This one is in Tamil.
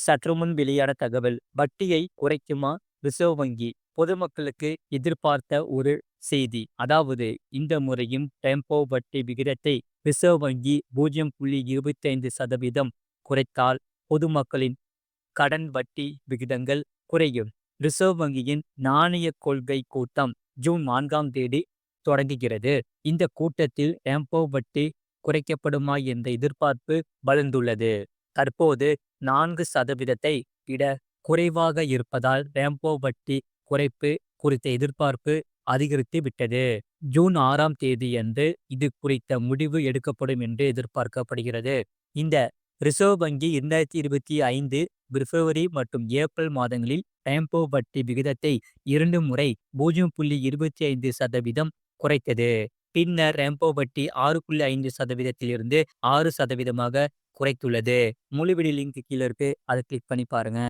சற்று முன் வெளியான தகவல் வட்டியை குறைக்குமா? ரிசர்வ் வங்கி பொதுமக்களுக்கு எதிர்பார்த்த ஒரு செய்தி. அதாவது இந்த முறையும் டெம்போ வட்டி விகிதத்தை ரிசர்வ் வங்கி பூஜ்ஜியம் புள்ளி இருபத்தி ஐந்து சதவீதம் குறைத்தால் பொதுமக்களின் கடன் வட்டி விகிதங்கள் குறையும். ரிசர்வ் வங்கியின் நாணய கொள்கை கூட்டம் ஜூன் நான்காம் தேதி தொடங்குகிறது. இந்த கூட்டத்தில் டெம்போ வட்டி குறைக்கப்படுமா என்ற எதிர்பார்ப்பு வளர்ந்துள்ளது. தற்போது நான்கு சதவீதத்தை விட குறைவாக இருப்பதால் டெம்போ வட்டி குறைப்பு குறித்த எதிர்பார்ப்பு அதிகரித்து விட்டது. ஜூன் ஆறாம் தேதியன்று இது குறித்த முடிவு எடுக்கப்படும் என்று எதிர்பார்க்கப்படுகிறது. இந்த ரிசர்வ் வங்கி இரண்டாயிரத்தி இருபத்தி ஐந்து பிப்ரவரி மற்றும் ஏப்ரல் மாதங்களில் டெம்போ வட்டி விகிதத்தை இரண்டு முறை பூஜ்ஜியம் புள்ளி இருபத்தி ஐந்து சதவீதம் குறைத்தது. பின்னர் ரெம்போ வட்டி ஆறு புள்ளி ஐந்து சதவீதத்திலிருந்து ஆறு சதவீதமாக குறைத்துள்ளது. முழுவெளி லிங்க் கீழே இருக்கு. அதை கிளிக் பண்ணி பாருங்க.